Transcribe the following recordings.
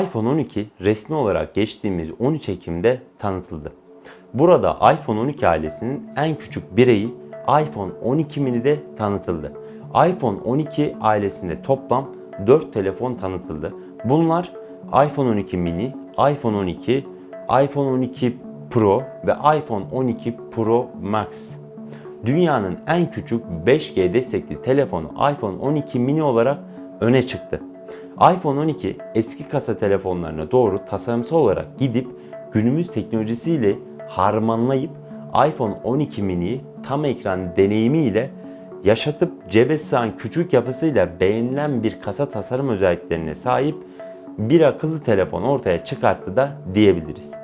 iPhone 12 resmi olarak geçtiğimiz 13 Ekim'de tanıtıldı. Burada iPhone 12 ailesinin en küçük bireyi iPhone 12 mini de tanıtıldı. iPhone 12 ailesinde toplam 4 telefon tanıtıldı. Bunlar iPhone 12 mini, iPhone 12, iPhone 12 Pro ve iPhone 12 Pro Max. Dünyanın en küçük 5G destekli telefonu iPhone 12 mini olarak öne çıktı. iPhone 12 eski kasa telefonlarına doğru tasarımsal olarak gidip günümüz teknolojisiyle harmanlayıp iPhone 12 mini tam ekran deneyimiyle yaşatıp cebe sığan küçük yapısıyla beğenilen bir kasa tasarım özelliklerine sahip bir akıllı telefon ortaya çıkarttı da diyebiliriz.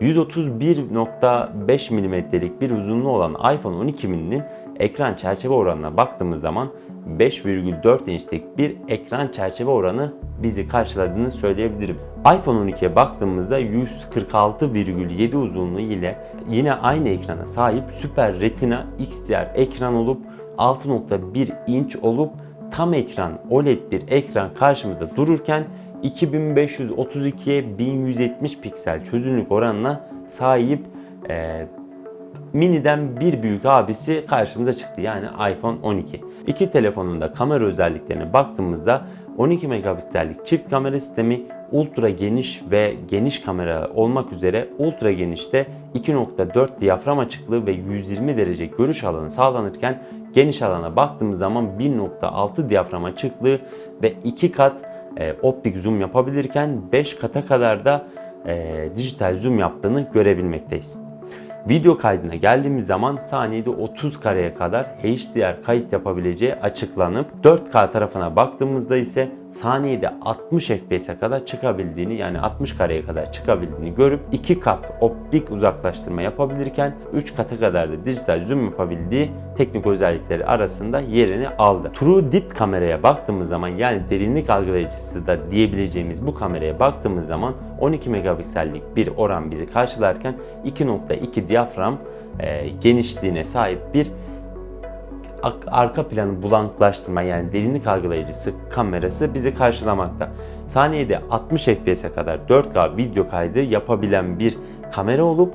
131.5 mm'lik bir uzunluğu olan iPhone 12 mini'nin ekran çerçeve oranına baktığımız zaman 5,4 inçlik bir ekran çerçeve oranı bizi karşıladığını söyleyebilirim. iPhone 12'ye baktığımızda 146,7 uzunluğu ile yine aynı ekrana sahip Super Retina XDR ekran olup 6.1 inç olup tam ekran OLED bir ekran karşımızda dururken 2532'ye 1170 piksel çözünürlük oranına sahip Mini'den bir büyük abisi karşımıza çıktı yani iPhone 12. İki telefonun da kamera özelliklerine baktığımızda 12 megapiksellik çift kamera sistemi ultra geniş ve geniş kamera olmak üzere ultra genişte 2.4 diyafram açıklığı ve 120 derece görüş alanı sağlanırken geniş alana baktığımız zaman 1.6 diyafram açıklığı ve 2 kat e, optik zoom yapabilirken 5 kata kadar da e, dijital zoom yaptığını görebilmekteyiz. Video kaydına geldiğimiz zaman saniyede 30 kareye kadar HDR kayıt yapabileceği açıklanıp 4K tarafına baktığımızda ise saniyede 60 FPS'e kadar çıkabildiğini yani 60 kareye kadar çıkabildiğini görüp 2 kat optik uzaklaştırma yapabilirken 3 kata kadar da dijital zoom yapabildiği teknik özellikleri arasında yerini aldı. True Depth kameraya baktığımız zaman yani derinlik algılayıcısı da diyebileceğimiz bu kameraya baktığımız zaman 12 megapiksellik bir oran bizi karşılarken 2.2 diyafram e, genişliğine sahip bir arka planı bulanıklaştırma yani derinlik algılayıcısı kamerası bizi karşılamakta. Saniyede 60 FPS'e kadar 4K video kaydı yapabilen bir kamera olup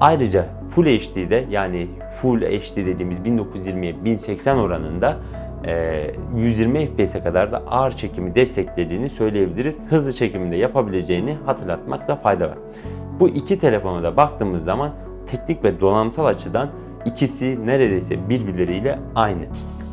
ayrıca Full HD'de yani Full HD dediğimiz 1920'ye 1080 oranında 120 FPS'e kadar da ağır çekimi desteklediğini söyleyebiliriz. Hızlı çekiminde yapabileceğini hatırlatmakta fayda var. Bu iki telefona da baktığımız zaman teknik ve donanımsal açıdan ikisi neredeyse birbirleriyle aynı.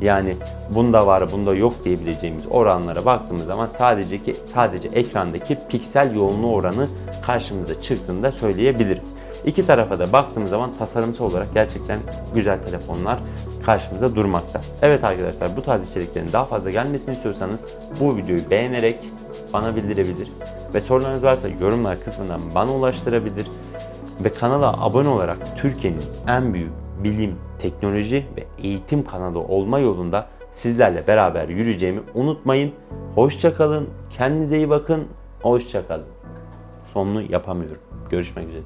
Yani bunda var bunda yok diyebileceğimiz oranlara baktığımız zaman sadece ki sadece ekrandaki piksel yoğunluğu oranı karşımıza çıktığını da söyleyebilirim. İki tarafa da baktığımız zaman tasarımsal olarak gerçekten güzel telefonlar karşımıza durmakta. Evet arkadaşlar bu tarz içeriklerin daha fazla gelmesini istiyorsanız bu videoyu beğenerek bana bildirebilir ve sorularınız varsa yorumlar kısmından bana ulaştırabilir ve kanala abone olarak Türkiye'nin en büyük bilim, teknoloji ve eğitim kanalı olma yolunda sizlerle beraber yürüyeceğimi unutmayın. Hoşça kalın, kendinize iyi bakın, hoşça kalın. Sonunu yapamıyorum. Görüşmek üzere.